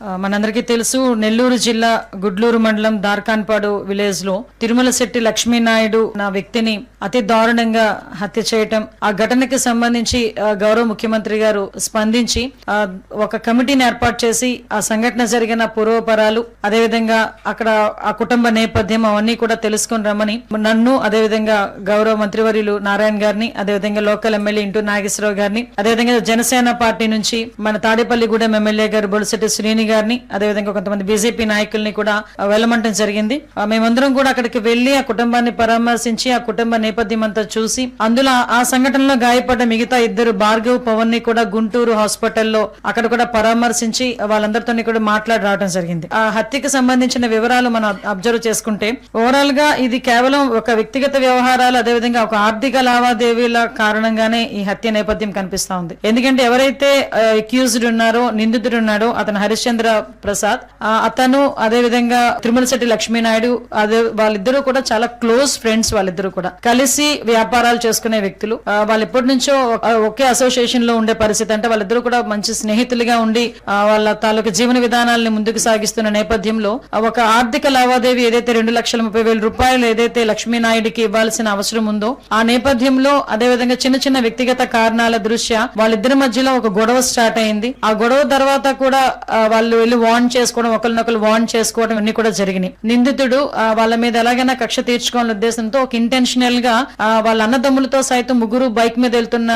మనందరికీ తెలుసు నెల్లూరు జిల్లా గుడ్లూరు మండలం దార్కాన్పాడు విలేజ్లో తిరుమల శెట్టి లక్ష్మీనాయుడు నా వ్యక్తిని అతి దారుణంగా హత్య చేయటం ఆ ఘటనకి సంబంధించి గౌరవ ముఖ్యమంత్రి గారు స్పందించి ఒక కమిటీని ఏర్పాటు చేసి ఆ సంఘటన జరిగిన పూర్వపరాలు అదేవిధంగా అక్కడ ఆ కుటుంబ నేపథ్యం అవన్నీ కూడా తెలుసుకొని రమ్మని నన్ను అదేవిధంగా గౌరవ మంత్రివర్యులు నారాయణ గారిని అదేవిధంగా లోకల్ ఎమ్మెల్యే ఇంటూ నాగేశ్వరరావు గారిని అదేవిధంగా జనసేన పార్టీ నుంచి మన తాడేపల్లిగూడెం ఎమ్మెల్యే గారు బొలిశెట్టి శ్రీని గారిని అదేవిధంగా కొంతమంది బీజేపీ నాయకుల్ని కూడా వెళ్ళమంటం జరిగింది. మేమందరం కూడా అక్కడికి వెళ్ళి ఆ కుటుంబాన్ని పరామర్శించి ఆ కుటుంబ నేపథ్యం అంతా చూసి అందులో ఆ- సంఘటనలో గాయపడ్డ మిగతా ఇద్దరు భార్గవ్ పవన్ని కూడా గుంటూరు హాస్పిటల్లో అక్కడ కూడా పరామర్శించి వాళ్ళందరితో కూడా మాట్లాడి రావడం జరిగింది. ఆ హత్యకు సంబంధించిన వివరాలు మనం అబ్జర్వ్ చేసుకుంటే ఓవరాల్గా ఇది కేవలం ఒక వ్యక్తిగత వ్యవహారాలు అదేవిధంగా ఒక ఆర్థిక లావాదేవీల కారణంగానే ఈ హత్య నేపథ్యం కనిపిస్తా ఉంది. ఎందుకంటే ఎవరైతే అక్యూజ్డ్ ఉన్నారో నిందితుడు ఉన్నాడో అతను హరిశ్చంద్ర ప్రసాద్ ఆ, అతను అదేవిధంగా తిరుమల శెట్టి లక్ష్మీనాయుడు అదే వాళ్ళిద్దరూ కూడా చాలా క్లోజ్ ఫ్రెండ్స్ వాళ్ళిద్దరూ కూడా. కలిసి వ్యాపారాలు చేసుకునే వ్యక్తులు. వాళ్ళు ఎప్పటి నుంచో ఒకే అసోసియేషన్లో ఉండే పరిస్థితి. అంటే వాళ్ళిద్దరూ కూడా మంచి స్నేహితులుగా ఉండి వాళ్ళ తాలూకు జీవన విధానాలను ముందుకు సాగిస్తున్న నేపథ్యంలో ఒక ఆర్థిక లావాదేవీ ఏదైతే రెండు లక్షల ముప్పై వేల రూపాయలు ఏదైతే లక్ష్మీనాయుడికి ఇవ్వాల్సిన అవసరం ఉందో ఆ నేపథ్యంలో అదే విధంగా చిన్న చిన్న వ్యక్తిగత కారణాల దృష్ట్యా వాళ్ళిద్దరి మధ్యలో ఒక గొడవ స్టార్ట్ అయింది. ఆ గొడవ తర్వాత కూడా వాళ్ళ వాళ్ళు వెళ్ళి వార్న్ చేసుకోవడం ఒకరినొకరు వార్న్ చేసుకోవడం అన్ని కూడా జరిగినాయి. నిందితుడు వాళ్ళ మీద ఎలాగైనా కక్ష తీర్చుకోవాలనే ఉద్దేశంతో ఒక ఇంటెన్షనల్గా వాళ్ళ అన్నదమ్ములతో సైతం ముగ్గురు బైక్ మీద వెళ్తున్న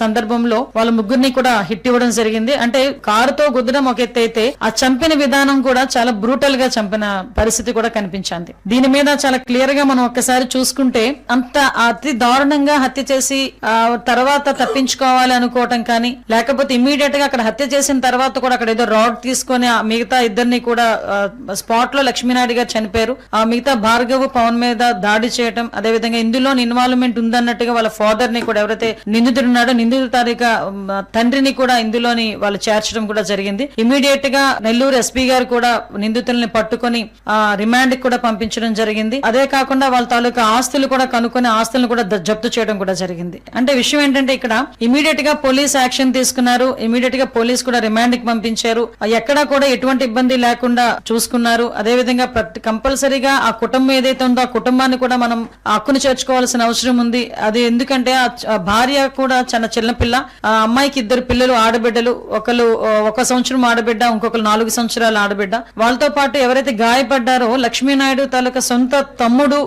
సందర్భంలో వాళ్ళ ముగ్గురిని కూడా హిట్ ఇవ్వడం జరిగింది. అంటే కారుతో గుద్దడం ఒక ఎత్తు అయితే ఆ చంపిన విధానం కూడా చాలా బ్రూటల్గా చంపిన పరిస్థితి కూడా కనిపించింది. దీని మీద చాలా క్లియర్గా మనం ఒక్కసారి చూసుకుంటే అంత అతి దారుణంగా హత్య చేసి ఆ తర్వాత తప్పించుకోవాలి అనుకోవటం కానీ లేకపోతే ఇమీడియట్గా అక్కడ హత్య చేసిన తర్వాత కూడా అక్కడ ఏదో రాడ్ తీసుకొని ఆ మిగతా ఇద్దరిని కూడా స్పాట్లో లక్ష్మీనాయుడు గారు చనిపోయారు. ఆ మిగతా భార్గవ్ పవన్ మీద దాడి చేయటం అదే విధంగా ఇందులో ఇన్వాల్వ్మెంట్ ఉందన్నట్టుగా వాళ్ళ ఫాదర్ని కూడా ఎవరైతే నిందితుడు ఉన్నాడో నిందితుడు తారీఖు తండ్రిని కూడా ఇందులోని వాళ్ళు చేర్చడం కూడా జరిగింది. ఇమీడియట్గా నెల్లూరు ఎస్పీ గారు కూడా నిందితుల్ని పట్టుకొని ఆ రిమాండ్కి కూడా పంపించడం జరిగింది. అదే కాకుండా వాళ్ళ తాలూకా ఆస్తులు కూడా కనుక్కొని ఆస్తులను కూడా జప్తు చేయడం కూడా జరిగింది. అంటే విషయం ఏంటంటే ఇక్కడ ఇమీడియట్గా పోలీస్ యాక్షన్ తీసుకున్నారు. ఇమీడియట్గా పోలీస్ కూడా రిమాండ్కి పంపించారు. ఎక్కడా కూడా ఎటువంటి ఇబ్బంది లేకుండా చూసుకున్నారు. అదే విధంగా ప్రతి కంపల్సరీగా ఆ కుటుంబం ఏదైతే ఉందో ఆ కుటుంబాన్ని కూడా మనం హక్కును చేర్చుకోవాల్సిన అవసరం ఉంది. అది ఎందుకంటే ఆ భార్య కూడా చాలా చిన్నపిల్ల ఆ అమ్మాయికి ఇద్దరు పిల్లలు ఆడబిడ్డలు. ఒకరు ఒక సంవత్సరం ఆడబిడ్డ ఇంకొకరు నాలుగు సంవత్సరాలు ఆడబిడ్డ. వాళ్ళతో పాటు ఎవరైతే గాయపడ్డారో లక్ష్మీనాయుడు తాలూకా సొంత తమ్ముడు